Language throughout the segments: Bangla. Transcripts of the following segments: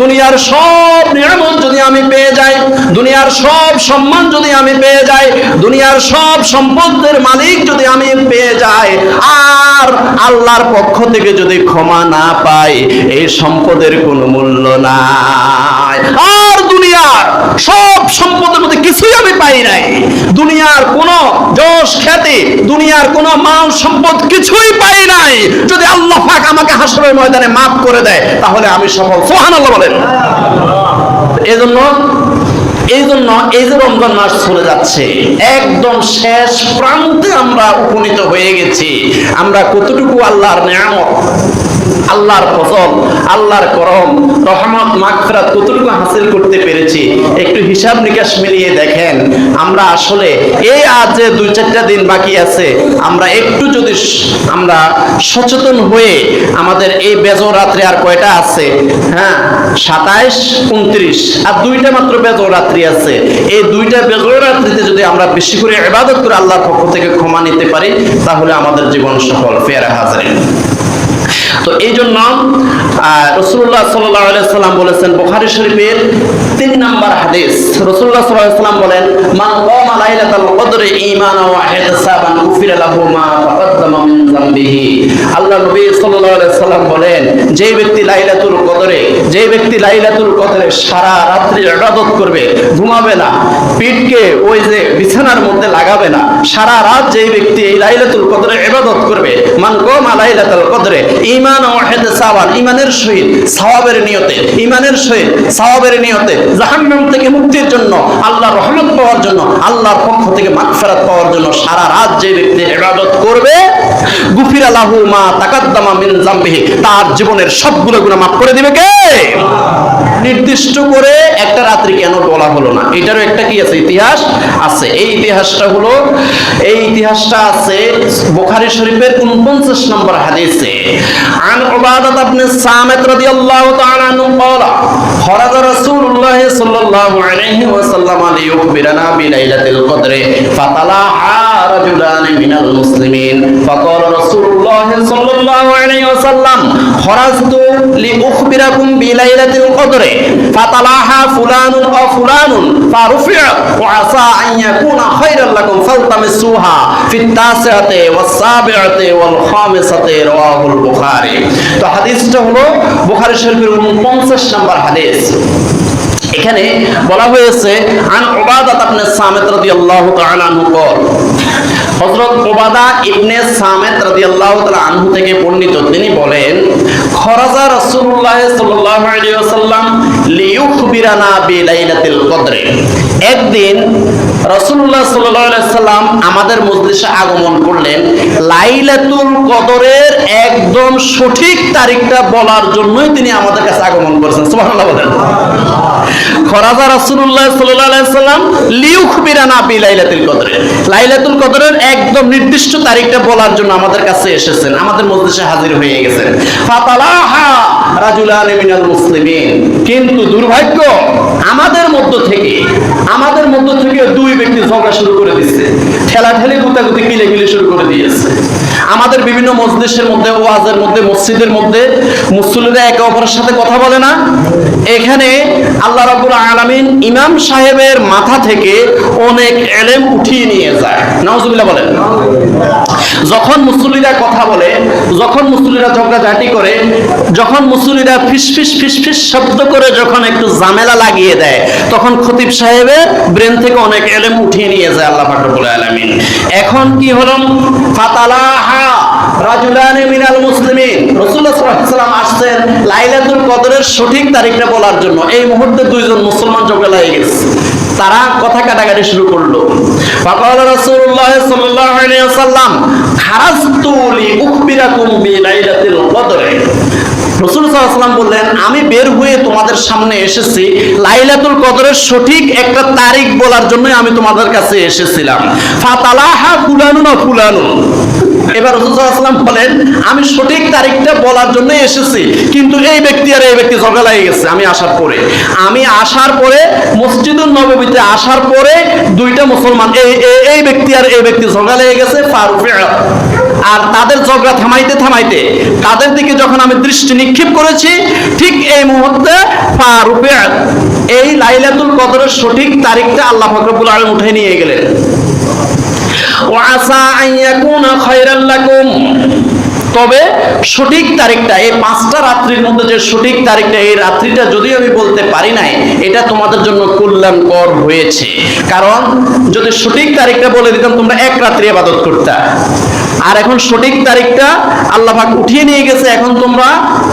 দুনিয়ার সব নিয়ামত যদি আমি পেয়ে যাই, দুনিয়ার সব সম্মান যদি আমি পেয়ে যাই, দুনিয়ার সব সম্পদের মালিক যদি আমি পেয়ে যাই, আর আল্লাহর পক্ষ থেকে যদি ক্ষমা না পাই, এই সম্পদের কোনো মূল্য নাই। সব সম্পদের মধ্যে কিছুই আমি পাই নাই। দুনিয়ার কোন যশ, খ্যাতি, দুনিয়ার কোন মাল সম্পদ কিছুই পাই নাই। যদি আল্লাহ পাক আমাকে হাসরের ময়দানে মাফ করে দেয়, তাহলে আমি সফল। সুবহানাল্লাহ বলেন। এজন্য এই জন্য এই যে রমজান মাস চলে যাচ্ছে, একদম শেষ প্রান্তে আমরা উপনীত হয়ে গেছি। আমরা কতটুকু আল্লাহর নিয়ামত? আল্লাহর ফসল আল্লাহর করম, রহমত, মাগফিরাত কতটুকু হাসিল করতে পেরেছি, একটু হিসাব নিকাশ মিলিয়ে দেখেন, আমরা আসলে এই আজ যে দুই চারটা দিন বাকি আছে, আমরা একটু যদি আমরা সচেতন হয়ে আমাদের এই বেজর রাত্রে আর কয়টা আছে? হ্যাঁ সাতাইশ, উনত্রিশ, আর দুইটা মাত্র বেজর রাত্রি আছে। এই দুইটা বেজর রাত্রিতে যদি আমরা বেশি করে ইবাদত করে আল্লাহর পক্ষ থেকে ক্ষমা নিতে পারি, তাহলে আমাদের জীবন সফল। ফেরা হাজারিন তো এই জন্য রসুল্লাহ সাল্লাম বলেছেন, বোখারি শরীফের তিন নাম্বার হাদিস। রসুল্লাহ সাল্লাম বলেন কামা লাইলাতাল ওয়া আল্লাহ বলেন, যে ব্যক্তি লাইলাতুল কদরে, যে ব্যক্তি লাইলাতুল কদরে সারা রাত্রি করবে, ঘুমাবে না, পিঠকে ওই যে বিছানার মধ্যে লাগাবে না, সারা রাত যে ব্যক্তি এই লাইলাতুল কদরে ইবাদত করবে, মান লাইলাতুল কদরে, ঈমান ও ইহতিসাবান, ঈমানের সহিত সওয়াবের নিয়তে, ঈমানের সহিত সওয়াবের নিয়তে জাহান্নাম থেকে মুক্তির জন্য, আল্লাহর রহমত পাওয়ার জন্য আল্লাহর পক্ষ থেকে মাগফেরাত পাওয়ার জন্য সারা রাত যে ব্যক্তি ইবাদত করবে, গুফির মা তাকাদ্দামা মিন জামবিহি তার জীবনের সবগুলো গুনাহ মাফ করে দিবে কে? নির্দিষ্ট করে একটা রাত্রি কেন বলা হলো না? এটারও একটা কি আছে? ইতিহাস আছে। এই ইতিহাসটা হলো, এই ইতিহাসটা আছে বুখারী শরীফের 49 নম্বর হাদিসে। আন উবাদাত ইবনে সামিত রাদিয়াল্লাহু তাআলা আনহু রাসূলুল্লাহ সাল্লাল্লাহু আলাইহি ওয়াসাল্লাম আলাইহি ইউখবিরানা বিলাইলাতিল কদরে ফাতালাহা রাজুলান মিনাল মুসলিমিন। ফাকাল রাসূলুল্লাহ সাল্লাল্লাহু আলাইহি ওয়াসাল্লাম খরাজতু লিউখবিরাকুম বিলাইলাতিল কদরে, ফাতালাহা ফুলানুন ওয়া ফুলানুন ফারুফিআ ওয়া আসা আন ইয়াকুনা খায়রাল লাকুম ফালতামিসুহা ফিত তাসিআতি ওয়াস সাবিআতি ওয়াল খামিসাতি রাওয়াহুল বুখারী। তো হাদিসটা হলো বুখারী শরীফের 49 নম্বর হাদিস। এখানে বলা হয়েছে, আন ওবাদাত আপনি সামেত আল্লাহ তাআলা আনহু কর। হযরত ওবাদা ইবনে সামেত আল্লাহ তাআলা আনহু থেকে বর্ণিত। তিনি বলেন, খরাজা রাসূলুল্লাহ সাল্লাল্লাহু আলাইহি ওয়াসাল্লাম একদিন সাল্লাম আমাদের মজলিসে আগমন করলেন। লাইলাতুল কদরের একদম সঠিক তারিখটা বলার জন্যই তিনি আমাদের কাছে আগমন করেছেন। নির্দিষ্ট তারিখটা বলার জন্য আমাদের কাছে এসেছেন। আমাদের মজলিসে হাজির হয়ে গেছেন। কিন্তু ಎಂದು ದುರ್ಭಾಗ್ಯ আমাদের মধ্য থেকে, আমাদের মধ্য থেকে দুই ব্যক্তি ঝগড়া শুরু করে দিচ্ছে ঠেলাঠেলি গুতাগুতি কিলেকিলি শুরু করে দিয়েছে। আমাদের বিভিন্ন মসজিদের মধ্যে, ওয়াজের মধ্যে, মসজিদের মধ্যে মুসল্লিরা একে অপরের সাথে কথা বলে না। এখানে আল্লাহ রাব্বুল আলামিন ইমাম সাহেবের মাথা থেকে অনেক এলেম উঠিয়ে নিয়ে যায়। নাউজুবিল্লাহ বলেন। যখন মুসল্লিরা কথা বলে, যখন মুসল্লিরা ঝগড়াঝাটি করে, যখন মুসল্লিরা ফিসফিস ফিসফিস শব্দ করে, যখন একটু ঝামেলা লাগিয়ে দেয় তখন খতিব সাহেবের ব্রেন থেকে অনেক এলেম উঠিয়ে নিয়ে যায় আল্লাহ ফাকরুল আলামিন। এখন কি হলো? ফাতালাহা রাজুলানি মিনাল মুসলিমিন। রাসূলুল্লাহ ওয়াসাল্লাম আসছেন লাইলাতুল কদরের সঠিক তারিখটা বলার জন্য। এই মুহূর্তে দুইজন মুসলমান ঝগড়া লেগে গেছে। তারা কথা কাটাকাটি শুরু করল। ফাকাল রাসূলুল্লাহ সাল্লাল্লাহু আলাইহি ওয়াসাল্লাম, খারাজতু লি উখবিরাকুম বিলাইলাতিল কদরে। রসুল বললেন, আমি বের হয়ে তোমাদের সামনে এসেছি। লাইলাতুল কদরের সঠিক একটা তারিখ বলার জন্যই আমি তোমাদের কাছে এসেছিলাম। ফাতালাহা ফুলানুন ফুলানুন এবার রসুলাম বলেন, আমি সঠিক তারিখটা বলার জন্য এসেছি, কিন্তু এই ব্যক্তি আর এই ব্যক্তি ঝগড়া লেগে গেছে, আমি আসার পরে। আমি আসার পরে মসজিদুল নবীতে আসার পরে দুইটা মুসলমান, এই- এই ব্যক্তি আর এই ব্যক্তি ঝগড়া লেগে গেছে, ফারুফে আর তাদের ঝগড়া থামাইতে থামাইতে তাদের দিকে যখন আমি দৃষ্টি নিক্ষেপ করেছি, ঠিক এই মুহূর্তে ফারুপে এই লাইলাতুল কদরের সঠিক তারিখটা আল্লাহ ফকরবুল আলম উঠে নিয়ে গেলেন। ওয়াসা আইয়াকুনা তবে সঠিক তারিখটা, এই পাঁচটা রাত্রির মধ্যে যে সঠিক তারিখটা, এই রাত্রিটা যদি আমি বলতে পারি নাই, এটা তোমাদের জন্য কল্যাণকর হয়েছে। কারণ যদি সঠিক তারিখটা বলে দিতাম, তোমরা এক রাত্রি আবাদত করতে। আর এখন সঠিক তারিখটা আল্লাহ পাক উঠিয়ে নিয়ে গেছে, এখন তোমরা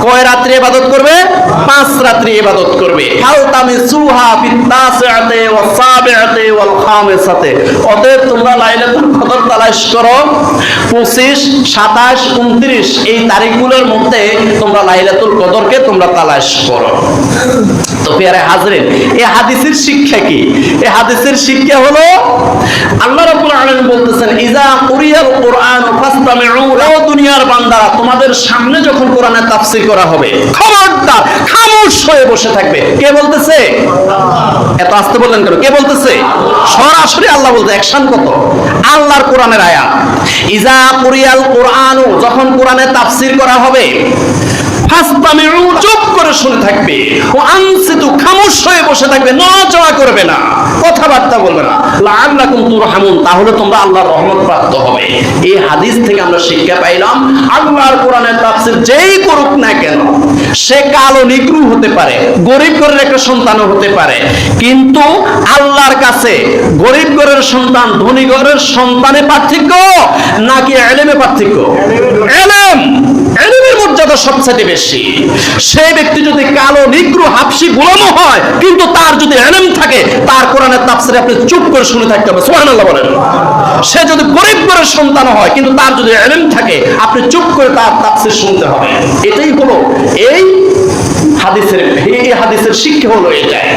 কয় রাত্রি ইবাদত করবে? পাঁচ রাত্রি ইবাদত করবে। হাল তামিসুহা ফিত্তাসিআতে ওয়াস সাবিআতে ওয়াল খামিসাতে। অতএব তোমরা লাইলাতুল কদর তালাশ করো। 25 27 29 এই তারিখগুলোর মধ্যে তোমরা লাইলাতুল কদরকে তোমরা তালাশ করো। তো পেয়ারে হাজরেন এই হাদিসের শিক্ষা কি? এই হাদিসের শিক্ষা হলো, আল্লাহ বলতেছেন দুনিয়ার বান্দারা, তোমাদের সামনে যখন কোরআনের তাফসীর করা হবে, খবরদার, খামোশ হয়ে বসে থাকবে। কে বলতেছে? এত আসতে বললেন কেন? কে বলতেছে? সরাসরি আল্লাহ বলতে একশান কত? আল্লাহর কোরআনের আয়াত। ইজা কুরিয়াল কোরআন, যখন কোরআনে তাফসির করা হবে চুপ করে শুনে থাকবে। ও আনসিতু খামোশ হয়ে বসে থাকবে, নড়াচড়া করবে না। কথাবার্তা বলবে না। লাআল্লাকুম তুরহামুন, তাহলে তোমরা আল্লাহর রহমত প্রাপ্ত হবে। এই হাদিস থেকে আমরা শিক্ষা পাইলাম, আল্লাহর কোরআনের যেই করুক না কেন, সে কালো নিগ্রু হতে পারে, গরিব ঘরের একটা সন্তানও হতে পারে। কিন্তু আল্লাহর কাছে গরিব ঘরের সন্তান, ধনী ঘরের সন্তানে পার্থক্য নাকি এলেমে পার্থক্য? এলেম। মর্যাদা সবচেয়ে বেশি। সেই ব্যক্তি যদি কালো, নিগ্রু, হাফসি, গোলামও হয়, কিন্তু তার যদি এলেম থাকে, তার কোরআনের তাফসিরে আপনি চুপ করে শুনে থাকতে হবে। সুবহানাল্লাহ বলেন। সে যদি গরিব ঘরের সন্তান হয়, কিন্তু তার যদি এলেম থাকে, আপনি চুপ করে তার তাফসির শুনতে হবে। এটাই হলো এই হাদিসের এই হাদিসের শিক্ষা হলো এটাই।